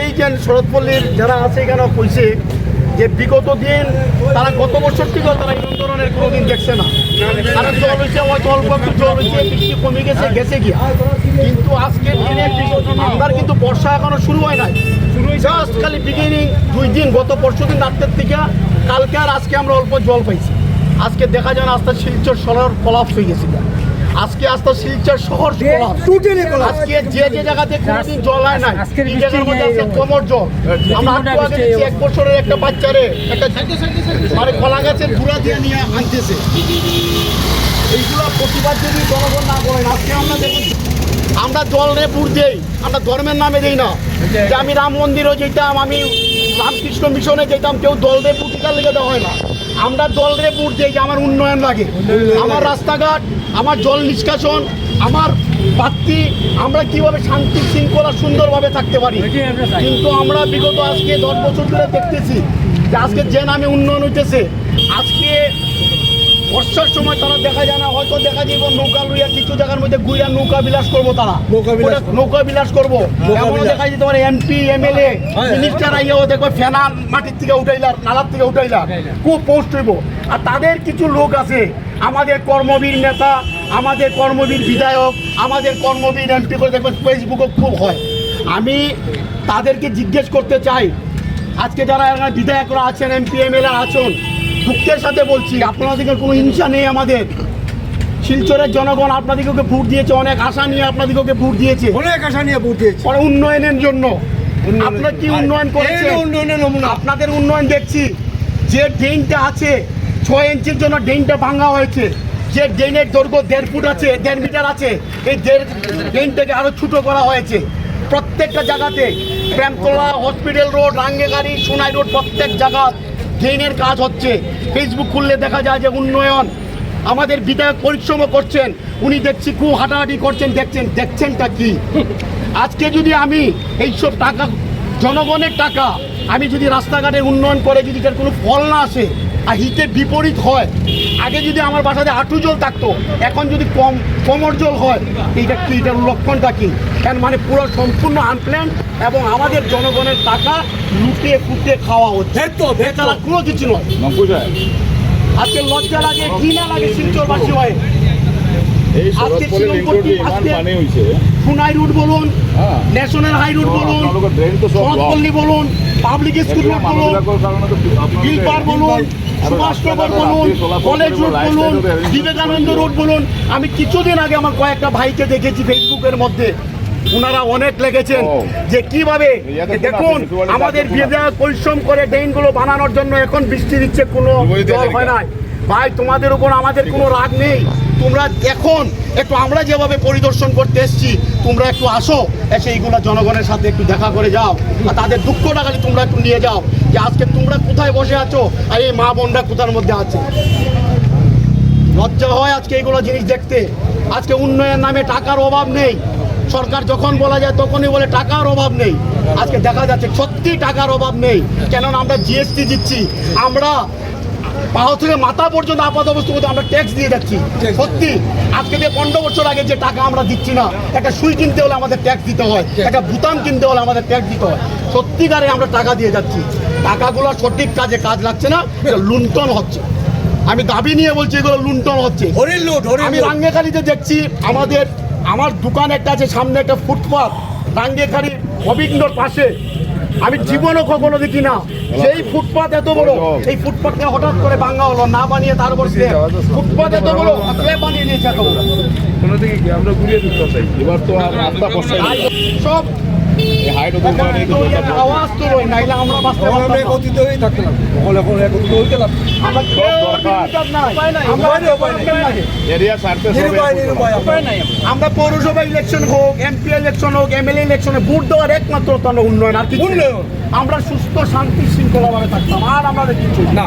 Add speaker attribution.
Speaker 1: এই যে শরৎপল্লীর যারা আছে এখানে কইছে যে বিগত দিন তারা গত বছর থেকেও তারা এই ধরনের কোনোদিন দেখছে না। তারা জল হয়েছে হয়তো অল্প একটু জল হয়েছে বৃষ্টি কমে গেছে গেছে গিয়া। কিন্তু আজকে দিনে বিগত আমরা কিন্তু বর্ষা এখনও শুরু হয় নাই। জাস্ট খালি বিগিনিং দুই দিন গত পরশু দিন রাত্রের থেকে কালকে আর আজকে আমরা অল্প জল পাইছি। আজকে দেখা যায় না আস্তে শিলচর শহর কলাপস হয়ে গেছিল আজকে আস্তে শিলচর শহর।
Speaker 2: টোটালি
Speaker 1: আজকে যে যে জায়গাতে কোনোদিন জল হয় না
Speaker 3: আজকের
Speaker 1: এই জায়গার মধ্যে আছে কোমর জল। আমরা
Speaker 3: তিন
Speaker 1: একটু আগে দেখছি এক বছরের একটা বাচ্চারে একটা মানে কলা গাছের গুড়া দিয়ে নিয়ে আনতেছে। এইগুলো প্রতিবাদ যদি জনগণ না করেন আজকে আমরা দেখুন আমরা জল রে পুর দেই আমরা ধর্মের নামে দেই না। যে আমি রাম মন্দিরও যেতাম আমি রামকৃষ্ণ মিশনে যেতাম কেউ দল রে পুটিকার লেগে দেওয়া হয় না। আমরা দল দিই যে আমার উন্নয়ন লাগে আমার রাস্তাঘাট, আমার জল নিষ্কাশন, আমার বাত্তি আমরা কীভাবে শান্তি শৃঙ্খলা সুন্দরভাবে থাকতে পারি। কিন্তু আমরা বিগত আজকে দশ বছর ধরে দেখতেছি যে আজকে যে নামে উন্নয়ন হইতেছে, আজকে বর্ষার সময় তারা দেখা যায় না হয়তো দেখা যাইব নৌকা লইয়া কিছু জায়গার মধ্যে গুইয়া নৌকা বিলাস করব তারা
Speaker 2: নৌকা বিলাস
Speaker 1: নৌকা বিলাস করব
Speaker 2: বিলাস।
Speaker 1: দেখা যেতে পারে এমপি এমএলএ
Speaker 2: হ্যাঁ।
Speaker 1: মিনিস্টার আইয়াও দেখবে ফেনা মাটির থেকে উঠাইলা নালার থেকে উঠাইলা
Speaker 3: উঠাইলা।
Speaker 1: খুব পোস্ট হইব আর তাদের কিছু লোক আছে আমাদের কর্মবীর নেতা আমাদের কর্মবীর বিধায়ক আমাদের কর্মবীর এমপি করে দেখবেন ফেসবুকে খুব হয় আমি তাদেরকে জিজ্ঞেস করতে চাই আজকে যারা বিধায়করা আছেন এমপি এমএলএ আছেন দুঃখের সাথে বলছি আপনাদেরকে কোনো হিংসা নেই আমাদের। শিলচরের জনগণ আপনাদেরকে ভোট দিয়েছে অনেক আশা নিয়ে আপনাদেরকে ভোট দিয়েছে।
Speaker 2: অনেক আশা নিয়ে ভোট দিয়েছি।
Speaker 1: উন্নয়নের জন্য। আপনার কি উন্নয়ন করেছে
Speaker 2: উন্নয়নের নমুনা।
Speaker 1: আপনাদের উন্নয়ন দেখছি। যে ড্রেনটা আছে ছয় ইঞ্চির জন্য ড্রেনটা ভাঙা হয়েছে। যে ড্রেনের দৈর্ঘ্য দেড় ফুট আছে দেড় মিটার আছে এই দেড় ড্রেনটাকে আরও ছোট করা হয়েছে। প্রত্যেকটা জায়গাতে Premtala hospital road Rangegari Sonai road প্রত্যেক জায়গা ড্রেনের কাজ হচ্ছে। ফেসবুক খুললে দেখা যায় যে উন্নয়ন। আমাদের বিধায়ক পরিশ্রমও করছেন। উনি দেখছি খুব হাঁটাহাঁটি করছেন। দেখছেন, দেখছেনটা কি? আজকে যদি আমি এইসব টাকা, জনগণের টাকা, আমি যদি রাস্তাঘাটের উন্নয়ন করে যদি তার কোনো ফল না আসে আর হিতে বিপরীত হয়। আগে যদি আমার বাসাতে আটু জল থাকতো এখন যদি কম কোমর জল হয় এইটা কি এটার লক্ষণটা কি? কেন মানে পুরো সম্পূর্ণ আনপ্ল্যান এবং আমাদের জনগণের টাকা লুটিয়ে ফুটিয়ে খাওয়া হচ্ছে।
Speaker 2: তো
Speaker 1: বেচারা কোনো কিছু নয়। আজকে লজ্জা লাগে ঘৃণা লাগে শিলচরবাসী হয়। আজকে
Speaker 4: শরৎপল্লী রিং রোড
Speaker 1: শিলংপট্টি, আজকে- সোনাই রুট বলুন
Speaker 4: হ্যাঁ।
Speaker 1: ন্যাশনাল হাই
Speaker 4: তো
Speaker 1: বলুন পাবলিক স্কুল রোড বলুন বলুন সুভাষনগর বলুন কলেজ রোড বলুন বিবেকানন্দ রোড বলুন। আমি কিছুদিন আগে আমার কয়েকটা ভাইকে দেখেছি ফেসবুকের মধ্যে। ওনারা অনেক লেগেছেন যে কীভাবে দেখুন আমাদের বিধায়ক পরিশ্রম করে ড্রেনগুলো বানানোর জন্য এখন বৃষ্টি দিচ্ছে কোনো জল হয়। নাই। ভাই তোমাদের উপর আমাদের কোনো রাগ নেই। তোমরা এখন একটু আমরা যেভাবে পরিদর্শন করতে এসেছি, তোমরা একটু আসো, এসে এইগুলো জনগণের সাথে একটু দেখা করে যাও আর তাদের দুঃখটা খালি তোমরা একটু নিয়ে যাও যে আজকে তোমরা কোথায় বসে আছো আর এই মা বোনরা কোথার মধ্যে আছে। লজ্জা হয় আজকে এইগুলো জিনিস দেখতে। আজকে উন্নয়নের নামে টাকার অভাব নেই। সরকার যখন বলা যায় তখনই বলে টাকার অভাব নেই। আজকে দেখা যাচ্ছে সত্যি টাকার অভাব নেই। কেননা আমরা জিএসটি দিচ্ছি। আমরা পাও থেকে মাথা পর্যন্ত আপাত অবস্থা পর্যন্ত আমরা ট্যাক্স দিয়ে যাচ্ছি। সত্যি আজকে যে পনেরো বছর আগে যে টাকা আমরা দিচ্ছি না একটা সুই কিনতে হলে আমাদের ট্যাক্স দিতে হয় একটা বুতাম কিনতে হলে আমাদের ট্যাক্স দিতে হয়। সত্যিকারে আমরা টাকা দিয়ে যাচ্ছি। টাকাগুলো সঠিক কাজে কাজ লাগছে না এটা লুণ্ঠন হচ্ছে। আমি দাবি নিয়ে বলছি এগুলো লুণ্ঠন হচ্ছে। আমি রাঙ্গেখালিতে দেখছি আমাদের আমার দোকান একটা আছে সামনে একটা ফুটপাথ রাঙ্গেখালি অভিজ্ঞর পাশে। আমি জীবনও কখনো দেখি না। সেই ফুটপাথ এত বড় এই ফুটপাথটা হঠাৎ করে ভাঙা হলো না বানিয়ে তার উপর ফুটপাথ এত বড় বানিয়ে নিয়েছে এত বড়। আমরা ঘুরিয়ে দিতে চাই?
Speaker 4: এবার তো আর রাস্তা
Speaker 1: সব
Speaker 4: হাইট মানে
Speaker 1: আওয়াজ তো রই নাইলে আমরা বাঁচতে
Speaker 2: আমরা। একত্রিত হয়েই এখন একত্রিত হইতে
Speaker 1: পৌরসভা ইলেকশন হোক এমপি ইলেকশন হোক এমএলএ ইলেকশনে ভোট দেওয়ার একমাত্র উন্নয়ন আর না।
Speaker 2: উন্নয়ন।
Speaker 1: আমরা সুস্থ শান্তি শৃঙ্খলা শৃঙ্খলাভাবে থাকতাম আর আমাদের কিছু
Speaker 2: না